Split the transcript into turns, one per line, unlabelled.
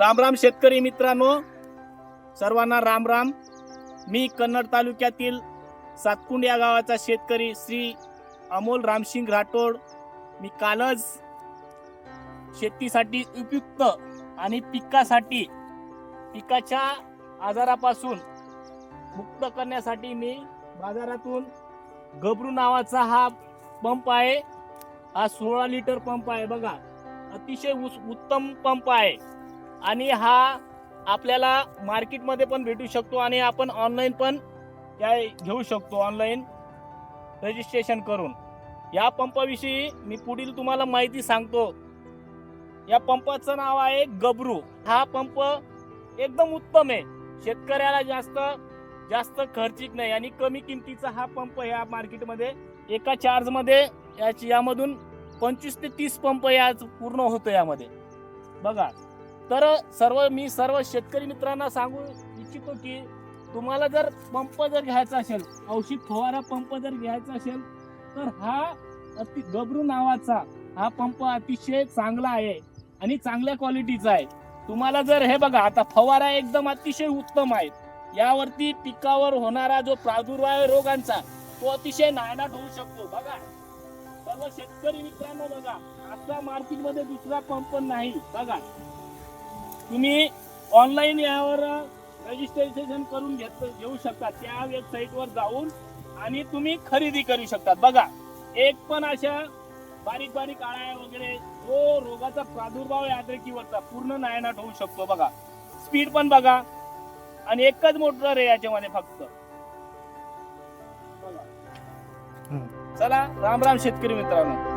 राम राम शेतकरी मित्रांनो. सर्वांना राम राम. मी कन्नड तालुक्यातील सातकुंड या गावाचा शेतकरी श्री अमोल रामसिंग राठोड. मी कालच शेतीसाठी उपयुक्त आणि पिकासाठी पिकाच्या आजारापासून मुक्त करण्यासाठी मी बाजारातून गबरू नावाचा हा पंप आहे. हा सोळा लिटर पंप आहे बघा. अतिशय उस- उत्तम पंप आहे. आणि हा आपल्याला मार्केटमध्ये पण भेटू शकतो आणि आपण ऑनलाईन पण त्या घेऊ शकतो ऑनलाईन रजिस्ट्रेशन करून. या पंपाविषयी मी पुढील तुम्हाला माहिती सांगतो. या पंपाचं नाव आहे गबरू. हा पंप एकदम उत्तम आहे. शेतकऱ्याला जास्त जास्त खर्चिक नाही आणि कमी किमतीचा हा पंप या मार्केटमध्ये एका चार्जमध्ये याची यामधून पंचवीस ते तीस पंप या पूर्ण होतो यामध्ये. बघा. तर सर्व मी सर्व शेतकरी मित्रांना सांगू इच्छितो की तुम्हाला जर पंप जर घ्यायचा असेल औषध फवारा पंप जर घ्यायचा असेल तर हा अति गबरू नावाचा हा पंप अतिशय चांगला आहे आणि चांगल्या क्वालिटीचा आहे. तुम्हाला जर हे बघा आता फवारा एकदम अतिशय उत्तम आहे. यावरती पिकावर होणारा जो प्रादुर्भाव रोगांचा तो अतिशय नायनाट होऊ शकतो. बघा सर्व शेतकरी मित्रांनो बघा आता मार्केटमध्ये दुसरा पंप नाही. बघा तुम्ही ऑनलाईन यावर रजिस्ट्रेशन करून घेत घेऊ शकता. त्या वेबसाईटवर जाऊन आणि तुम्ही खरेदी करू शकता. बघा एक पण अशा बारीक बारीक आळ्या वगैरे जो रोगाचा प्रादुर्भाव आहे अद्रकीवरचा पूर्ण नायनाट होऊ शकतो बघा. स्पीड पण बघा. आणि एकच मोटर आहे याच्यामध्ये फक्त. चला राम राम शेतकरी मित्रांनो.